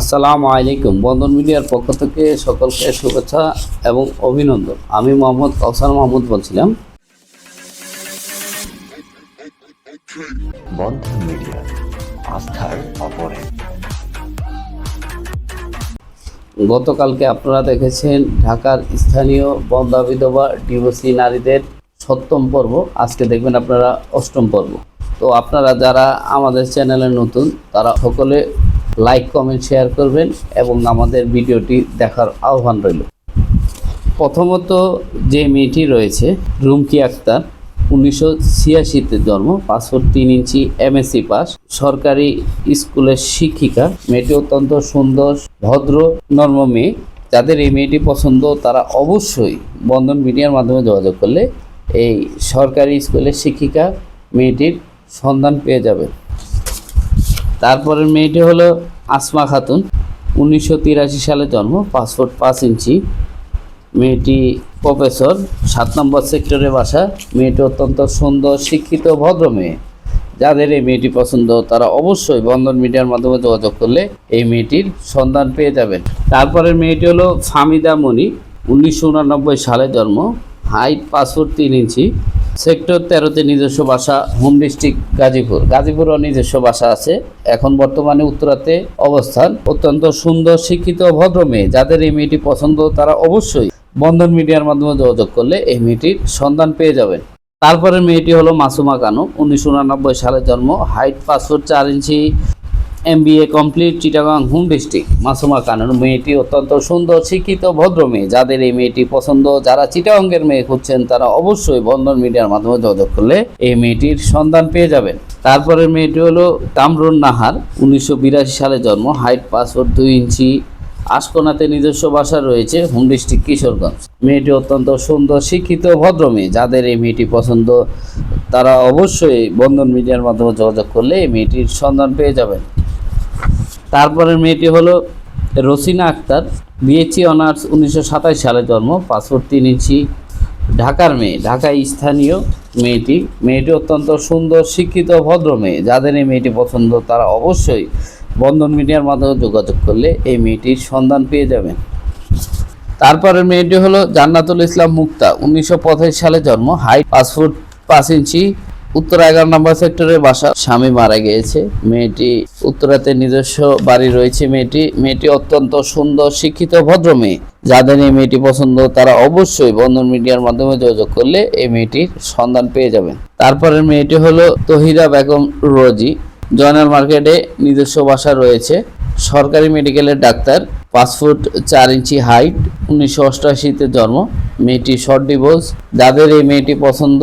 আসসালামু আলাইকুম। বন্ধন মিডিয়ার পক্ষ থেকে সকলকে শুভেচ্ছা এবং অভিনন্দন। আমি মোহাম্মদ কৌসার মাহমুদ বলছিলাম। বন্ধন মিডিয়া আস্থার অপরে। গতকালকে আপনারা দেখেছেন ঢাকার স্থানীয় বন্ধা বিধবা ডিভোর্সি নারীদের সপ্তম পর্ব। আজকে দেখবেন আপনারা অষ্টম পর্ব। তো আপনারা যারা আমাদের চ্যানেলে নতুন তারা সকলে লাইক কমেন্ট শেয়ার করবেন এবং আমাদের ভিডিওটি দেখার আহ্বান রইল। প্রথমত যে মেয়েটি রয়েছে, রুমকি আক্তার, উনিশশো ছিয়াশিতে জন্ম পাসপোর্ট তিন ইঞ্চি এমএসসি পাস, সরকারি স্কুলের শিক্ষিকা। মেয়েটি অত্যন্ত সুন্দর, ভদ্র, নর্ম মেয়ে। যাদের এই মেয়েটি পছন্দ, তারা অবশ্যই বন্ধন মিডিয়ার মাধ্যমে যোগাযোগ করলে এই সরকারি স্কুলের শিক্ষিকা মেয়েটির সন্ধান পেয়ে যাবে। তারপরের মেয়েটি হলো আসমা খাতুন। উনিশশো তিরাশি সালে জন্ম পাসপোর্ট পাঁচ ইঞ্চি। মেয়েটি প্রফেসর, সাত নম্বর সেক্টরে বাসা। মেয়েটি অত্যন্ত সুন্দর, শিক্ষিত, ভদ্র মেয়ে। যাদের এই মেয়েটি পছন্দ, তারা অবশ্যই বন্ধন মিডিয়ার মাধ্যমে যোগাযোগ করলে এই মেয়েটির সন্ধান পেয়ে যাবেন। তারপরের মেয়েটি হলো ফামিদা মণি। উনিশশো সালে জন্ম, হাইট পাসপোর্ট তিন ইঞ্চি। সেক্টর তেরোতে নিজস্ব বাসা হোম ডিস্ট্রিক্ট গাজীপুর। গাজীপুরও নিজস্ব বাসা আছে। এখন বর্তমানে উত্তরাতে অবস্থান অত্যন্ত সুন্দর, শিক্ষিত, ভদ্র মেয়ে। যাদের এই মেয়েটি পছন্দ, তারা অবশ্যই বন্ধন মিডিয়ার মাধ্যমে যোগাযোগ করলে এই মেয়েটির সন্ধান পেয়ে যাবেন। তারপরে মেয়েটি হলো মাসুমা কানু। উনিশশো সালে জন্ম। হাইট পাসপোর্ট চার inch. MBA complete Chittagong home district Masuma কানুর মেয়েটি অত্যন্ত সুন্দর, শিক্ষিত, ভদ্র মেয়ে। যাদের এই মেয়েটি পছন্দ, যারা চিটাগাঙ্গের মেয়ে খুঁজছেন, তারা অবশ্যই বন্ধন মিডিয়ার মাধ্যমে যোগাযোগ করলে এই মেয়েটির সন্ধান পেয়ে যাবেন। তারপরের মেয়েটি হলো কামরুন নাহার। উনিশশো বিরাশি সালে জন্ম, হাইট পাসপোর্ট দুই ইঞ্চি, আশকোনাতে নিজস্ব বাসা রয়েছে হোম ডিস্ট্রিক্ট কিশোরগঞ্জ। মেয়েটি অত্যন্ত সুন্দর, শিক্ষিত, ভদ্র মেয়ে। যাদের এই মেয়েটি পছন্দ, তারা অবশ্যই বন্ধন মিডিয়ার মাধ্যমে যোগাযোগ করলে এই মেয়েটির সন্ধান পেয়ে যাবেন। তারপরের মেয়েটি হলো রসিনা আক্তার বিএসসি অনার্স উনিশশো সাতাশ সালে জন্ম, পাসপোর্ট তিন ইঞ্চি, ঢাকার মেয়ে, ঢাকায় স্থানীয় মেয়েটি। মেয়েটি অত্যন্ত সুন্দর, শিক্ষিত, ভদ্র মেয়ে। যাদের এই মেয়েটি পছন্দ, তারা অবশ্যই বন্ধন মিডিয়ার মাধ্যমে যোগাযোগ করলে এই মেয়েটির সন্ধান পেয়ে যাবেন। তারপরের মেয়েটি হলো জান্নাতুল ইসলাম মুক্তা, উনিশশো সালে জন্ম হাইট পাসপোর্ট পাঁচ ইঞ্চি উত্তর এগারো নম্বর সেক্টরের বাসা। স্বামী মারা গিয়েছে। মেয়েটি উত্তরাতে নিজস্ব বাড়ি রয়েছে। মেয়েটি মেয়েটি অত্যন্ত সুন্দর, শিক্ষিত, ভদ্র মেয়ে। যাদের এই মেয়েটি পছন্দ, তারা অবশ্যই বন্ধন মিডিয়ার মাধ্যমে যোগাযোগ করলে এই মেয়েটির সন্ধান পেয়ে যাবেন। তারপরের মেয়েটি হলো তহিরা বেগম রোজি। জয়নাল মার্কেটে নিজস্ব বাসা রয়েছে। সরকারি মেডিকেলের ডাক্তার, পাঁচ ফুট চার ইঞ্চি হাইট, উনিশশো অষ্টআশিতে জন্ম। মেয়েটি শর্ট ডিভোর্স। যাদের এই মেয়েটি পছন্দ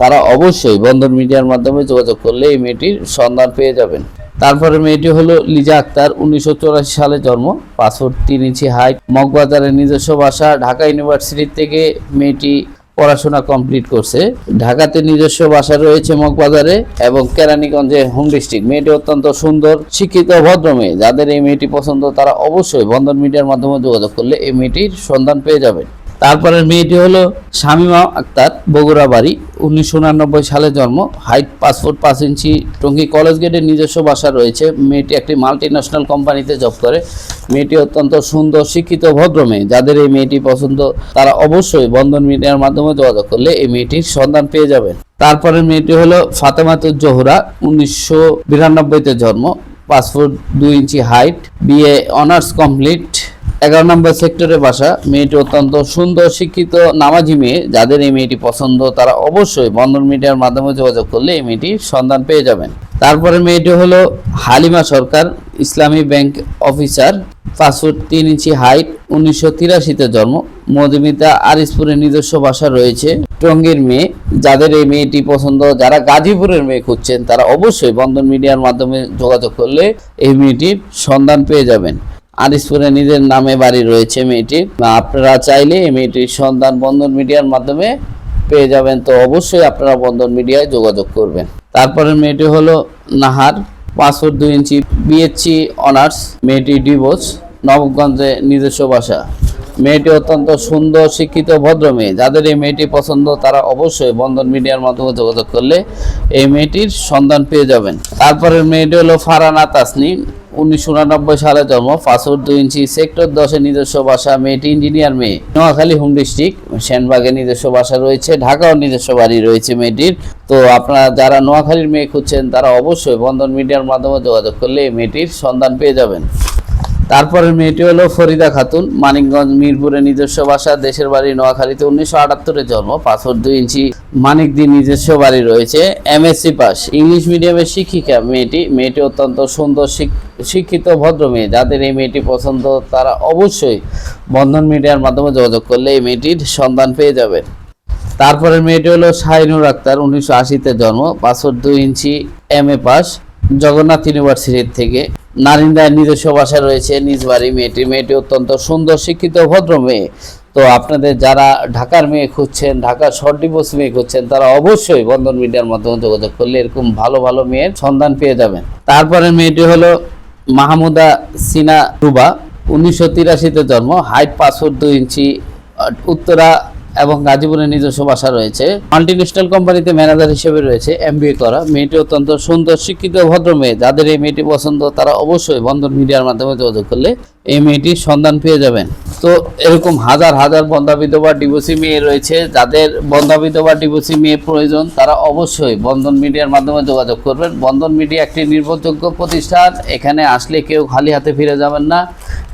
তারা অবশ্যই বন্ধন মিডিয়ার মাধ্যমে যোগাযোগ করলে এই মেয়েটির সন্ধান পেয়ে যাবেন। তারপরে মেয়েটি হলো লিজা আক্তার, উনিশশো সালে জন্ম পাঁচ তিন ইঞ্চি হাইট মগবাজারের নিজস্ব বাসা, ঢাকা ইউনিভার্সিটি থেকে মেয়েটি পড়াশোনা কমপ্লিট করছে। ঢাকাতে নিজস্ব বাসা রয়েছে মগবাজারে এবং কেরানীগঞ্জে হোম ডিস্ট্রিক্ট মেয়েটি অত্যন্ত সুন্দর, শিক্ষিত, ভদ্র মেয়ে। যাদের এই মেয়েটি পছন্দ, তারা অবশ্যই বন্ধন মিডিয়ার মাধ্যমে যোগাযোগ করলে এই মেয়েটির সন্ধান পেয়ে যাবেন। তারপরে মেয়েটি হলো শামিমা আক্তার, বগুড়া বাড়ি। উনিশশো সালে জন্ম। হাইট পাসপোর্ট পাঁচ ইঞ্চি, টঙ্গী কলেজ গেটের নিজস্ব বাসা রয়েছে। মেয়েটি একটি মাল্টি ন্যাশনাল কোম্পানিতে জব করে। মেয়েটি অত্যন্ত সুন্দর, শিক্ষিত, ভদ্র মেয়ে। যাদের এই মেয়েটি পছন্দ, তারা অবশ্যই বন্ধন মিডিয়ার মাধ্যমে যোগাযোগ করলে এই মেয়েটির সন্ধান পেয়ে যাবেন। তারপরে মেয়েটি হলো ফাতেমাতুর জোহরা উনিশশো বিরানব্বইতে জন্ম। পাসপোর্ট দুই inch height. BA honours complete. এগারো নম্বর সেক্টরে বাসা। মেয়েটি অত্যন্ত সুন্দর শিক্ষিত নামাজি মেয়ে। যাদের এই মেয়েটি পছন্দ, তারা অবশ্যই বন্ধন মিডিয়ার মাধ্যমে যোগাযোগ করলে এই মেয়েটির সন্ধান পেয়ে যাবেন। তারপরে মেয়েটি হলো হালিমা সরকার, ইসলামী ব্যাংক অফিসার পাসপোর্ট তিন ইঞ্চি হাইট, উনিশশো তিরাশিতে জন্ম। মধুমিতা আরিসপুরের নিজস্ব বাসা রয়েছে। টঙ্গীর মেয়ে। যাদের এই মেয়েটি পছন্দ, যারা গাজীপুরের মেয়ে খুঁজছেন, তারা অবশ্যই বন্ধন মিডিয়ার মাধ্যমে যোগাযোগ করলে এই মেয়েটির সন্ধান পেয়ে যাবেন। আরিসপুরে নিজের নামে বাড়ি রয়েছে মেয়েটির আপনারা চাইলে এই মেয়েটির সন্ধান বন্ধন মিডিয়ার মাধ্যমে পেয়ে যাবেন, তো অবশ্যই আপনারা বন্ধন মিডিয়ায় যোগাযোগ করবেন। তারপরে মেয়েটি হলো নাহার পাসপোর্ট দুই ইঞ্চি বিএসসি অনার্স, মেয়েটি ডিভোর্স নবগঞ্জে নিজস্ব বাসা। মেয়েটি অত্যন্ত সুন্দর, শিক্ষিত, ভদ্র মেয়ে। যাদের এই মেয়েটি পছন্দ, তারা অবশ্যই বন্ধন মিডিয়ার মাধ্যমে যোগাযোগ করলে এই মেয়েটির সন্ধান পেয়ে যাবেন। তারপরে মেয়েটি হলো ফারানা তাসনি উনিশশো সালে জন্ম পাসপোর্ট দুই ইঞ্চি, সেক্টর দশে নিজস্ব বাসা, মেয়েটি ইঞ্জিনিয়ার মেয়ে। নোয়াখালী হোম ডিস্ট্রিক্ট, সেনবাগে নিজস্ব বাসা রয়েছে, ঢাকাও নিজস্ব বাড়ি রয়েছে মেয়েটির। তো আপনারা যারা নোয়াখালীর মেয়ে খুঁজছেন, তারা অবশ্যই বন্ধন মিডিয়ার মাধ্যমে যোগাযোগ করলে এই মেয়েটির সন্ধান পেয়ে যাবেন। তারপরের মেয়েটি হলো ফরিদা খাতুন, মানিকগঞ্জ মিরপুরে নিজস্ব বাসা, দেশের বাড়ি নোয়াখালীতে উনিশশো আটাত্তরে জন্ম পাথর দুই ইঞ্চি মানিক মানিকদি নিজস্ব বাড়ি রয়েছে, এমএসসি পাস। ইংলিশ মিডিয়ামের শিক্ষিকা মেয়েটি মেয়েটি অত্যন্ত সুন্দর শিক- শিক্ষিত ভদ্র মেয়ে। যাদের এই মেয়েটি পছন্দ, তারা অবশ্যই বন্ধন মিডিয়ার মাধ্যমে যোগাযোগ করলে এই মেয়েটির সন্ধান পেয়ে যাবেন। তারপরের মেয়েটি হলো শাহিনুর আক্তার, উনিশশো আশিতে জন্ম, পাঁচশো দুই inch M A pass, Jagannath ইউনিভার্সিটির থেকে। নারিন্দার নিজস্ব বাসা রয়েছে, নিজ বাড়ি। মেয়েটি মেয়েটি অত্যন্ত সুন্দর, শিক্ষিত, ভদ্র মেয়ে। তো আপনাদের যারা ঢাকার মেয়ে খুঁজছেন, ঢাকার শর্ট ডিভোর্স মেয়ে খুঁজছেন, তারা অবশ্যই বন্ধন মিডিয়ার মাধ্যমে যোগাযোগ করলে এরকম ভালো ভালো মেয়ের সন্ধান পেয়ে যাবেন। তারপরের মেয়েটি হলো মাহমুদা সিনা রুবা, উনিশশো তিরাশিতে জন্ম, হাইট পাসপোর্ট দুই ইঞ্চি, উত্তরা এবং গাজীপুরে নিজস্ব বাসা রয়েছে। মাল্টিনেশনাল কোম্পানিতে ম্যানেজার হিসেবে রয়েছে এমবিএ করা। মেয়েটি অত্যন্ত সুন্দর, শিক্ষিত ভদ্র মেয়ে। যাদের এই মেয়েটি পছন্দ, তারা অবশ্যই বন্ধন মিডিয়ার মাধ্যমে যোগাযোগ করলে এই মেয়েটির সন্ধান পেয়ে যাবেন। তো এরকম হাজার হাজার বন্ধা বিধবা ডিভোর্সি মেয়ে রয়েছে। যাদের বন্ধা বিধবা ডিভোর্সি মেয়ে প্রয়োজন, তারা অবশ্যই বন্ধন মিডিয়ার মাধ্যমে যোগাযোগ করবেন। বন্ধন মিডিয়া একটি নির্ভরযোগ্য প্রতিষ্ঠান। এখানে আসলে কেউ খালি হাতে ফিরে যাবেন না।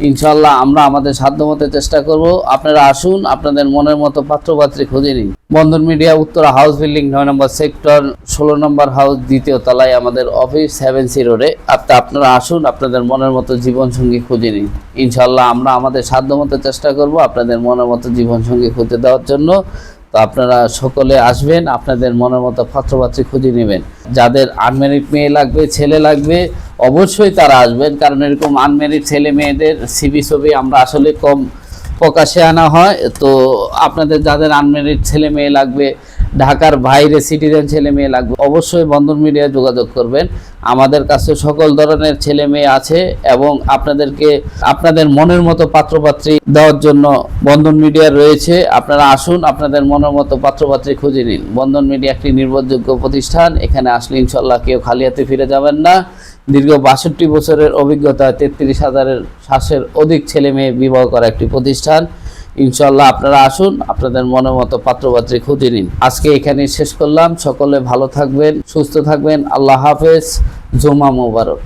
ইনশাল্লাহ আমরা আমাদের সাধ্যমতো চেষ্টা করব। আপনারা আসুন, আপনাদের মনের মতো পাত্রপাত্রী খুঁজে নিন। Bandhan media, Uttara house building নয় নম্বর সেক্টর, ষোলো নম্বর হাউস দ্বিতীয় তলায় আমাদের অফিস সেভেন সি রোডে আপনি আপনারা আসুন, আপনাদের মনের মতো জীবনসঙ্গী খুঁজে নিন। ইনশাল্লাহ আমরা আমাদের সাধ্যমতো চেষ্টা করব আপনাদের মনের মতো জীবনসঙ্গী খুঁজে দেওয়ার জন্য। তো আপনারা সকলে আসবেন, আপনাদের মনের মতো পাত্রপাত্রী খুঁজে নেবেন। যাদের আনমেরিড মেয়ে লাগবে, ছেলে লাগবে, অবশ্যই তারা আসবেন। কারণ এরকম আনমেরিড ছেলে মেয়েদের সিবি ছবি আমরা আসলে কম প্রকাশে আনা হয়। তো আপনাদের যাদের আনমেরিড ছেলে মেয়ে লাগবে, ঢাকার বাইরে সিটিজেন ছেলে মেয়ে লাগবে, অবশ্যই বন্ধন মিডিয়ায় যোগাযোগ করবেন। আমাদের কাছে সকল ধরনের ছেলে মেয়ে আছে এবং আপনাদেরকে, আপনাদের মনের মতো পাত্রপাত্রী দেওয়ার জন্য বন্ধন মিডিয়া রয়েছে। আপনারা আসুন, আপনাদের মনের মতো পাত্রপাত্রী খুঁজে নিন। বন্ধন মিডিয়া একটি নির্ভরযোগ্য প্রতিষ্ঠান। এখানে আসলে ইনশাল্লাহ কেউ খালি হাতে ফিরে যাবেন না। দীর্ঘ বাষট্টি বছরের অভিজ্ঞতা তেত্রিশ হাজারের শ্বাসের অধিক ছেলে মেয়ে বিবাহ করা একটি প্রতিষ্ঠান। ইনশাল্লাহ আপনারা আসুন, আপনাদের মনের মতো পাত্রপাত্রী খুঁজে নিন। আজকে এখানে শেষ করলাম। সকলে ভালো থাকবেন, সুস্থ থাকবেন। আল্লাহ হাফেজ। জুমা মোবারক।